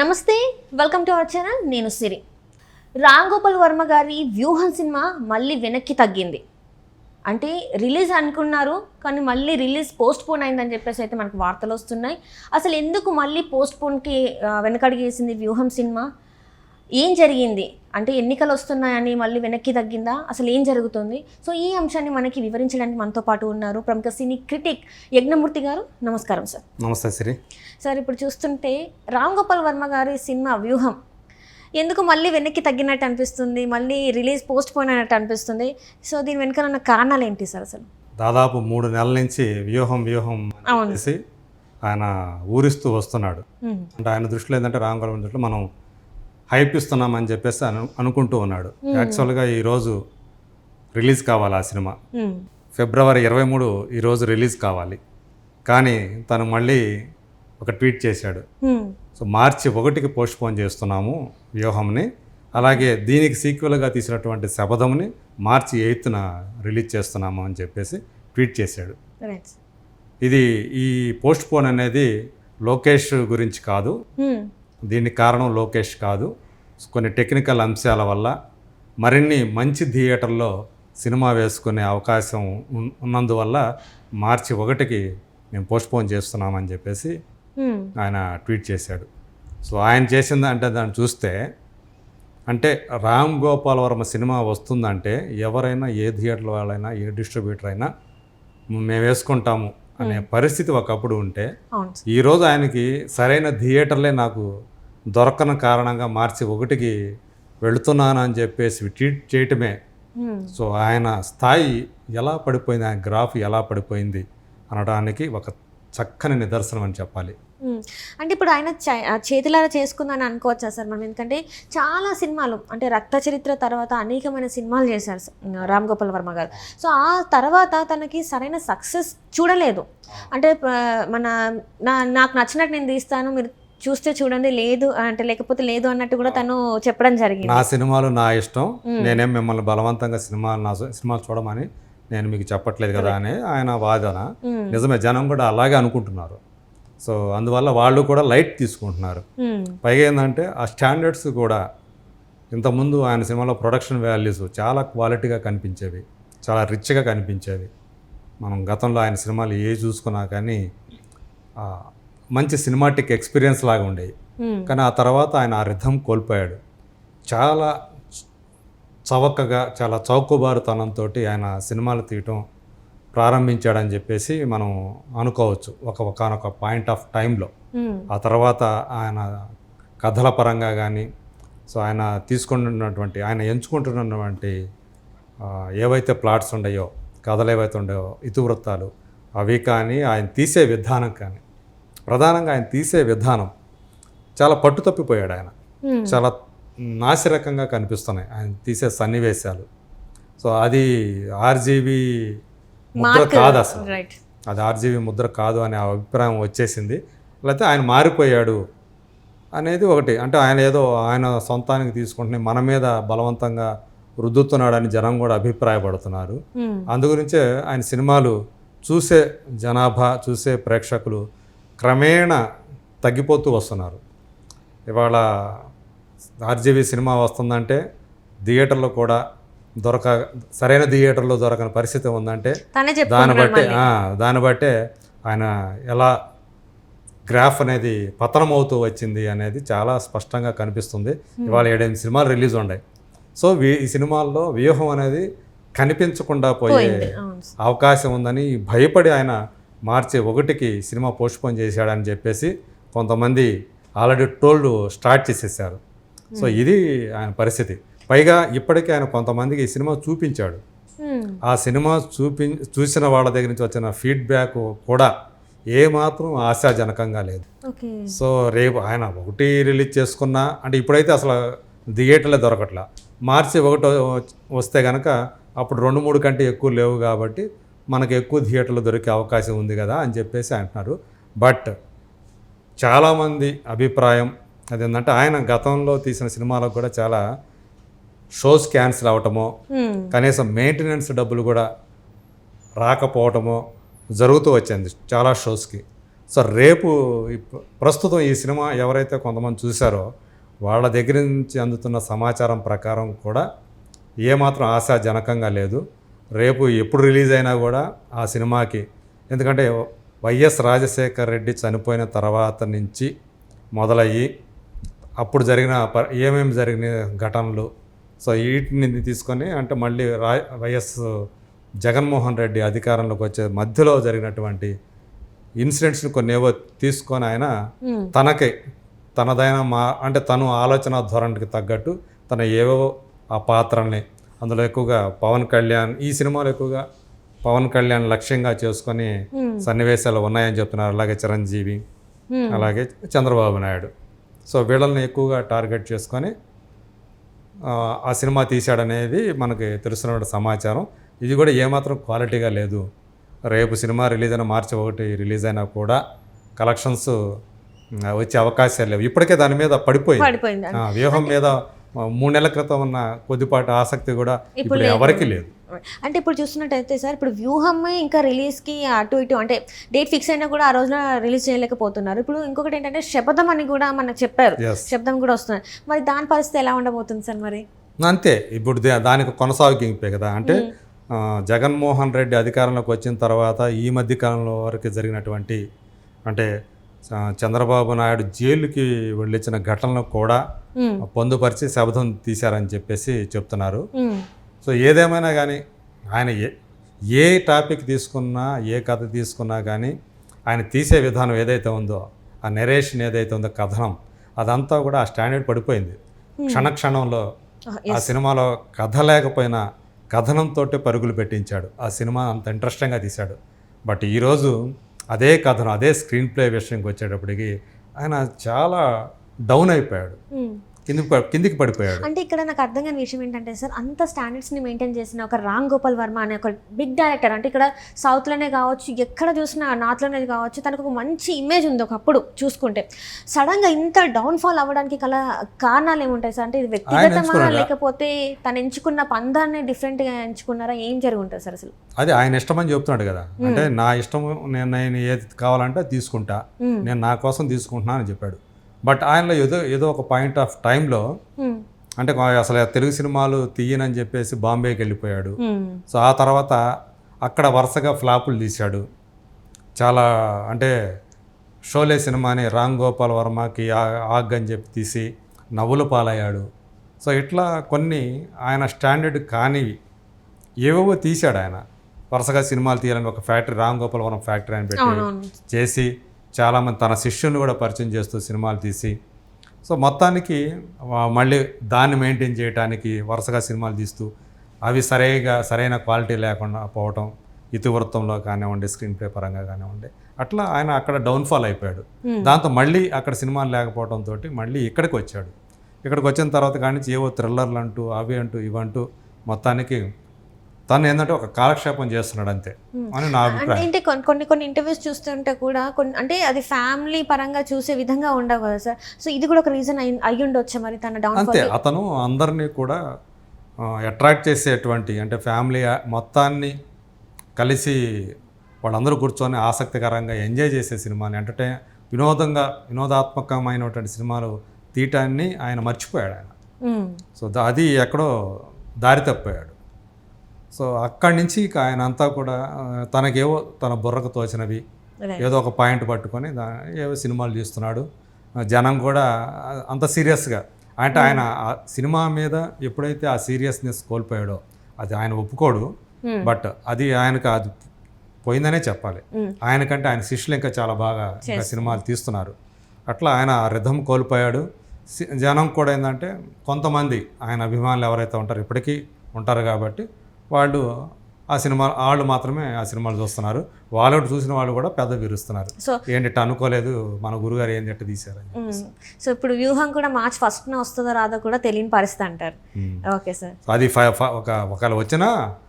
నమస్తే welcome to our channel నేను సిరి. రామ్ గోపాల్ వర్మ గారి వ్యూహం సినిమా మళ్ళీ వెనక్కి తగ్గింది. అంటే రిలీజ్ అనుకున్నారు కానీ మళ్ళీ రిలీజ్ పోస్ట్ పోన్ అయిందని చెప్పేసి అయితే మనకు వార్తలు వస్తున్నాయి. అసలు ఎందుకు మళ్ళీ పోస్ట్ పోన్కి వెనకడిగేసింది వ్యూహం సినిమా? ఏం జరిగింది? అంటే ఎన్నికలు వస్తున్నాయని మళ్ళీ వెనక్కి తగ్గిందా? అసలు ఏం జరుగుతుంది? సో ఈ అంశాన్ని మనకి వివరించడానికి మనతో పాటు ఉన్నారు ప్రముఖ సినీ క్రిటిక్ యజ్ఞమూర్తి గారు. నమస్కారం సార్. నమస్తే సిరి. సార్ ఇప్పుడు చూస్తుంటే రామ్ గోపాల్ వర్మ గారి సినిమా వ్యూహం ఎందుకు మళ్ళీ వెనక్కి తగ్గినట్టు అనిపిస్తుంది? మళ్ళీ రిలీజ్ పోస్ట్ పోయిన్ అయినట్టు అనిపిస్తుంది? సో దీని వెనకాల ఉన్న కారణాలు ఏంటి సార్ అసలు? దాదాపు మూడు నెలల నుంచి వ్యూహం వ్యూహం అవును. చేసి ఆయన ఊరిస్తూ వస్తున్నాడు. అంటే ఆయన దృష్టిలో ఏంటంటే రామ్ గోపాల్ దృష్టిలో మనం హైప్ ఇస్తున్నామని చెప్పేసి అను అనుకుంటూ ఉన్నాడు యాక్చువల్గా ఈరోజు రిలీజ్ కావాలి ఆ సినిమా. ఫిబ్రవరి ఇరవై మూడు ఈరోజు రిలీజ్ కావాలి కానీ తను మళ్ళీ ఒక ట్వీట్ చేశాడు. సో మార్చి ఒకటికి పోస్ట్ పోన్ చేస్తున్నాము వ్యూహంని అలాగే దీనికి సీక్వెల్గా తీసినటువంటి శబదంని మార్చి ఎయిత్న రిలీజ్ చేస్తున్నాము అని చెప్పేసి ట్వీట్ చేశాడు. ఇది ఈ పోస్ట్ పోన్ అనేది లోకేష్ గురించి కాదు. దీనికి కారణం లోకేష్ కాదు. కొన్ని టెక్నికల్ అంశాల వల్ల మరిన్ని మంచి థియేటర్లో సినిమా వేసుకునే అవకాశం ఉన్- ఉన్నందువల్ల మార్చి ఒకటికి మేము పోస్ట్ పోన్ చేస్తున్నామని చెప్పేసి. ఆయన ట్వీట్ చేశాడు. సో ఆయన చేసింది అంటే దాన్ని చూస్తే అంటే రామ్ గోపాల్ వర్మ సినిమా వస్తుందంటే ఎవరైనా ఏ థియేటర్ వాళ్ళైనా ఏ డిస్ట్రిబ్యూటర్ అయినా మేము వేసుకుంటాము. అనే పరిస్థితి ఒకప్పుడు ఉంటే. ఈరోజు ఆయనకి సరైన థియేటర్లే నాకు దొరకని కారణంగా మార్చి ఒకటికి వెళుతున్నాను అని చెప్పేసి ట్వీట్ చేయటమే. సో ఆయన స్థాయి ఎలా పడిపోయింది ఆయన గ్రాఫ్ ఎలా పడిపోయింది అనడానికి ఒక చక్కని నిదర్శనం అని చెప్పాలి. అంటే ఇప్పుడు ఆయన చేతులారా చేసుకుందని అనుకోవచ్చా సార్ మనం? ఎందుకంటే చాలా సినిమాలు అంటే రక్త చరిత్ర తర్వాత అనేకమైన సినిమాలు చేశారు రామ్ గోపాల్ వర్మ గారు. సో ఆ తర్వాత తనకి సరైన సక్సెస్ చూడలేదు. అంటే మన నా నాకు నచ్చినట్టు నేను తీస్తాను మీరు చూస్తే చూడండి లేదు అంటే లేకపోతే లేదు అన్నట్టు కూడా తను చెప్పడం జరిగింది. నా సినిమాలు నా ఇష్టం. నేనేం మిమ్మల్ని బలవంతంగా సినిమాలు నా సినిమాలు చూడమని నేను మీకు చెప్పట్లేదు కదా అని ఆయన వాదన. నిజమే జనం కూడా అలాగే అనుకుంటున్నారు. సో అందువల్ల వాళ్ళు కూడా లైట్ తీసుకుంటున్నారు. పైగా ఏంటంటే ఆ స్టాండర్డ్స్ కూడా ఇంతకుముందు ఆయన సినిమాలో ప్రొడక్షన్ వాల్యూస్ చాలా క్వాలిటీగా కనిపించేవి చాలా రిచ్గా కనిపించేవి మనం గతంలో ఆయన సినిమాలు ఏ చూసుకున్నా కానీ మంచి సినిమాటిక్ ఎక్స్పీరియన్స్ లాగా ఉండేవి. కానీ ఆ తర్వాత ఆయన ఆ రిథం కోల్పోయాడు చాలా చవకగా చాలా చౌకబారుతనంతో ఆయన సినిమాలు తీయటం ప్రారంభించాడని చెప్పేసి మనం అనుకోవచ్చు ఒక ఒకనొక పాయింట్ ఆఫ్ టైంలో. ఆ తర్వాత ఆయన కథల పరంగా కానీ సో ఆయన తీసుకుంటున్నటువంటి ఆయన ఎంచుకుంటున్నటువంటి ఏవైతే ప్లాట్స్ ఉన్నాయో కథలు ఏవైతే ఉన్నాయో ఇతివృత్తాలు అవి కానీ ఆయన తీసే విధానం కానీ ప్రధానంగా ఆయన తీసే విధానం చాలా పట్టు తప్పిపోయాడు ఆయన. చాలా నాసిరకంగా కనిపిస్తున్నాయి ఆయన తీసే సన్నివేశాలు సో అది ఆర్జీవి ముద్ర కాదు అసలు. అది ఆర్జీవి ముద్ర కాదు అనే అభిప్రాయం వచ్చేసింది. లేకపోతే ఆయన మారిపోయాడు అనేది ఒకటి. అంటే ఆయన ఏదో ఆయన సొంతానికి తీసుకుంటున్న మన మీద బలవంతంగా రుద్దుతున్నాడని జనం కూడా అభిప్రాయపడుతున్నారు. మ్మ్. అందుగురించే ఆయన సినిమాలు చూసే జనాభా చూసే ప్రేక్షకులు క్రమేణా తగ్గిపోతూ వస్తున్నారు. ఇవాళ ఆర్జీవి సినిమా వస్తుందంటే థియేటర్లో కూడా దొరక సరైన థియేటర్లో దొరకని పరిస్థితి ఉందంటే దాన్ని బట్టే దాన్ని బట్టే ఆయన ఎలా గ్రాఫ్ అనేది పతనమవుతూ వచ్చింది అనేది చాలా స్పష్టంగా కనిపిస్తుంది. ఇవాళ ఏడెనిమిది సినిమాలు రిలీజ్ ఉన్నాయి. సో ఈ సినిమాల్లో వ్యూహం అనేది కనిపించకుండా పోయే. అవకాశం ఉందని భయపడి ఆయన మార్చి ఒకటికి సినిమా పోస్ట్పోన్ చేశాడని చెప్పేసి కొంతమంది ఆల్రెడీ టోల్డ్ స్టార్ట్ చేసేసారు. సో ఇది ఆయన పరిస్థితి. పైగా ఇప్పటికే ఆయన కొంతమందికి ఈ సినిమా చూపించాడు. ఆ సినిమా చూపి చూసిన వాళ్ళ దగ్గర నుంచి వచ్చిన ఫీడ్బ్యాక్ కూడా ఏమాత్రం ఆశాజనకంగా లేదు. సో రేపు ఆయన ఒకటి రిలీజ్ చేసుకున్నా అంటే ఇప్పుడైతే అసలు థియేటర్లే దొరకట్లా. మార్చి ఒకటి వస్తే కనుక అప్పుడు రెండు మూడు కంటే ఎక్కువ లేవు కాబట్టి మనకు ఎక్కువ థియేటర్లు దొరికే అవకాశం ఉంది కదా అని చెప్పేసి అంటున్నారు. బట్ చాలామంది అభిప్రాయం అదేంటంటే ఆయన గతంలో తీసిన సినిమాలకు కూడా చాలా షోస్ క్యాన్సిల్ అవటమో. కనీసం మెయింటెనెన్స్ డబ్బులు కూడా రాకపోవటమో జరుగుతూ వచ్చింది చాలా షోస్కి సో రేపు ప్రస్తుతం ఈ సినిమా ఎవరైతే కొంతమంది చూశారో వాళ్ళ దగ్గర నుంచి అందుతున్న సమాచారం ప్రకారం కూడా ఏమాత్రం ఆశాజనకంగా లేదు రేపు ఎప్పుడు రిలీజ్ అయినా కూడా ఆ సినిమాకి ఎందుకంటే వైఎస్ రాజశేఖర్ రెడ్డి చనిపోయిన తర్వాత నుంచి మొదలయ్యి అప్పుడు జరిగిన ఏమేమి జరిగిన ఘటనలు సో వీటిని తీసుకొని అంటే మళ్ళీ రా వైఎస్ జగన్మోహన్ రెడ్డి అధికారంలోకి వచ్చే మధ్యలో జరిగినటువంటి ఇన్సిడెంట్స్ని కొన్ని ఏవో తీసుకొని ఆయన మ్మ్. తనకి తనదైన మా అంటే తను ఆలోచన ధోరణికి తగ్గట్టు తన ఏవో ఆ పాత్రల్ని అందులో ఎక్కువగా పవన్ కళ్యాణ్ ఈ సినిమాలో ఎక్కువగా పవన్ కళ్యాణ్ లక్ష్యంగా చేసుకొని మ్మ్. సన్నివేశాలు ఉన్నాయని చెప్తున్నారు అలాగే చిరంజీవి మ్మ్. అలాగే చంద్రబాబు నాయుడు సో వీళ్ళని ఎక్కువగా టార్గెట్ చేసుకొని ఆ, సినిమా తీశాడనేది మనకి తెలుస్తున్న సమాచారం. ఇది కూడా ఏమాత్రం క్వాలిటీగా లేదు. రేపు సినిమా రిలీజ్ అయిన మార్చి ఒకటి రిలీజ్ అయినా కూడా కలెక్షన్స్ వచ్చే అవకాశాలు లేవు. ఇప్పటికే దాని మీద పడిపోయింది. వ్యూహం మీద మూడు నెలల క్రితం ఉన్న కొద్దిపాటి ఆసక్తి కూడా ఇప్పుడు ఎవరికి లేదు. అంటే ఇప్పుడు చూస్తున్నట్టయితే సార్ ఇప్పుడు వ్యూహం ఇంకా రిలీజ్కి అటు ఇటు అంటే డేట్ ఫిక్స్ అయినా కూడా ఆ రోజున రిలీజ్ చేయలేకపోతున్నారు. ఇప్పుడు ఇంకొకటి ఏంటంటే శపథం అని కూడా మనకు చెప్పారు. శబ్దం కూడా వస్తుంది. మరి దాని పరిస్థితి ఎలా ఉండబోతుంది సార్ మరి? అంతే. ఇప్పుడు దానికి కొనసాగింపే కదా. అంటే జగన్మోహన్ రెడ్డి అధికారంలోకి వచ్చిన తర్వాత ఈ మధ్య కాలంలో వరకు జరిగినటువంటి అంటే చంద్రబాబు నాయుడు జైలుకి వెళ్ళించిన ఘటనలు కూడా. పొందుపరిచి శబదం తీశారని చెప్పేసి చెప్తున్నారు. సో ఏదేమైనా కానీ ఆయన ఏ ఏ టాపిక్ తీసుకున్నా ఏ కథ తీసుకున్నా కానీ ఆయన తీసే విధానం ఏదైతే ఉందో ఆ నెరేషన్ ఏదైతే ఉందో కథనం అదంతా కూడా ఆ స్టాండర్డ్ పడిపోయింది. క్షణ క్షణంలో ఆ సినిమాలో కథ లేకపోయినా కథనంతో పరుగులు పెట్టించాడు. ఆ సినిమా అంత ఇంట్రెస్టింగ్గా తీశాడు. బట్ ఈరోజు అదే కథనం అదే స్క్రీన్ ప్లే విషయంకి వచ్చేటప్పటికి ఆయన చాలా డౌన్ అయిపోయాడు. మ్మ్. కిందికి పడిపోయాడు. అంటే ఇక్కడ నాకు అర్థం కాని విషయం ఏంటంటే సార్ అంత స్టాండర్డ్స్ని మెయింటైన్ చేసిన ఒక రామ్ గోపాల్ వర్మ అనే ఒక బిగ్ డైరెక్టర్ అంటే ఇక్కడ సౌత్లోనే కావచ్చు ఎక్కడ చూసినా నార్త్లోనే కావచ్చు తనకు ఒక మంచి ఇమేజ్ ఉంది ఒకప్పుడు చూసుకుంటే. సడన్గా ఇంత డౌన్ఫాల్ అవ్వడానికి గల కారణాలు ఏముంటాయి సార్? అంటే ఇది వ్యక్తిగతమా? లేకపోతే తను ఎంచుకున్న పందాన్ని డిఫరెంట్గా ఎంచుకున్నారా? ఏం జరిగి ఉంటుంది సార్ అసలు? అది ఆయన ఇష్టం అని చెప్తున్నాడు కదా. అంటే నా ఇష్టం నేను నేను ఏది కావాలంటే తీసుకుంటా. నేను నా కోసం తీసుకుంటున్నాను అని చెప్పాడు. బట్ ఆయనలో ఏదో ఏదో ఒక పాయింట్ ఆఫ్ టైంలో మ్మ్. అంటే అసలు తెలుగు సినిమాలు తీయనని చెప్పేసి బాంబేకి వెళ్ళిపోయాడు. మ్మ్. సో ఆ తర్వాత అక్కడ వరుసగా ఫ్లాపులు తీశాడు. చాలా అంటే షోలే సినిమాని రామ్ గోపాల్ వర్మకి ఆ- ఆగ్ అని చెప్పి తీసి నవ్వుల పాలయ్యాడు. సో ఇట్లా కొన్ని ఆయన స్టాండర్డ్ కానివి ఏవేవో తీశాడు ఆయన. వరుసగా సినిమాలు తీయాలని ఒక ఫ్యాక్టరీ రామ్ గోపాల్ వర్మ ఫ్యాక్టరీ అని పెట్టి చేసి చాలామంది తన శిష్యుని కూడా పరిచయం చేస్తూ సినిమాలు తీసి సో మొత్తానికి మళ్ళీ దాన్ని మెయింటైన్ చేయడానికి వరుసగా సినిమాలు తీస్తూ అవి సరైగా సరైన క్వాలిటీ లేకుండా పోవటం ఇతివృత్తంలో కానివ్వండి స్క్రీన్ ప్లే పరంగా కానివ్వండి అట్లా ఆయన అక్కడ డౌన్ఫాల్ అయిపోయాడు. దాంతో మళ్ళీ అక్కడ సినిమాలు లేకపోవడంతో మళ్ళీ ఇక్కడికి వచ్చాడు. ఇక్కడికి వచ్చిన తర్వాత కానీ ఏవో థ్రిల్లర్లు అంటూ అవి అంటూ ఇవంటూ మొత్తానికి తను ఏంటంటే ఒక కాలక్షేపం చేస్తున్నాడు అంతే అని నా అభిప్రాయం. అంటే కొన్ని కొన్ని ఇంటర్వ్యూస్ చూస్తుంటే కూడా కొన్ని అంటే అది ఫ్యామిలీ పరంగా చూసే విధంగా ఉండవు కదా సార్. సో ఇది కూడా ఒక రీజన్ అయి ఉండొచ్చా మరి తన డౌన్ అంతే అతను అందరినీ కూడా అట్రాక్ట్ చేసేటువంటి అంటే ఫ్యామిలీ మొత్తాన్ని కలిసి వాళ్ళందరూ కూర్చొని ఆసక్తికరంగా ఎంజాయ్ చేసే సినిమాని ఎంటర్టైన్ వినోదంగా వినోదాత్మకమైనటువంటి సినిమాలు తీయటాన్ని ఆయన మర్చిపోయాడు ఆయన. సో అది ఎక్కడో దారి తప్పాడు. సో అక్కడి నుంచి ఇక ఆయన అంతా కూడా తనకేవో తన బుర్రకు తోచినవి. ఏదో ఒక పాయింట్ పట్టుకొని ఏవో సినిమాలు తీస్తున్నాడు ఆ, జనం కూడా అంత సీరియస్గా. అంటే ఆయన ఆ సినిమా మీద ఎప్పుడైతే ఆ సీరియస్నెస్ కోల్పోయాడో అది ఆయన ఒప్పుకోడు. బట్ అది ఆయనకు అది పోయిందనే చెప్పాలి. ఆయనకంటే ఆయన శిష్యులు ఇంకా చాలా బాగా ఇంకా సినిమాలు తీస్తున్నారు. అట్లా ఆయన రిధం కోల్పోయాడు. జనం కూడా ఏంటంటే కొంతమంది ఆయన అభిమానులు ఎవరైతే ఉంటారో ఇప్పటికీ ఉంటారు కాబట్టి వాళ్ళు ఆ సినిమా వాళ్ళు మాత్రమే ఆ సినిమాలు చూస్తున్నారు. వాళ్ళు చూసిన వాళ్ళు కూడా పెద్ద విరుస్తున్నారు. సో ఏంటి ఇట్ట అనుకోలేదు మన గురుగారు ఏంటి ఎట్ట తీశారని సో ఇప్పుడు వ్యూహం కూడా మార్చ్ ఫస్ట్న వస్తుందో రాదో కూడా తెలియని పరిస్థితి అంటారు. Okay sir. అది ఒక ఒకవేళ వచ్చినా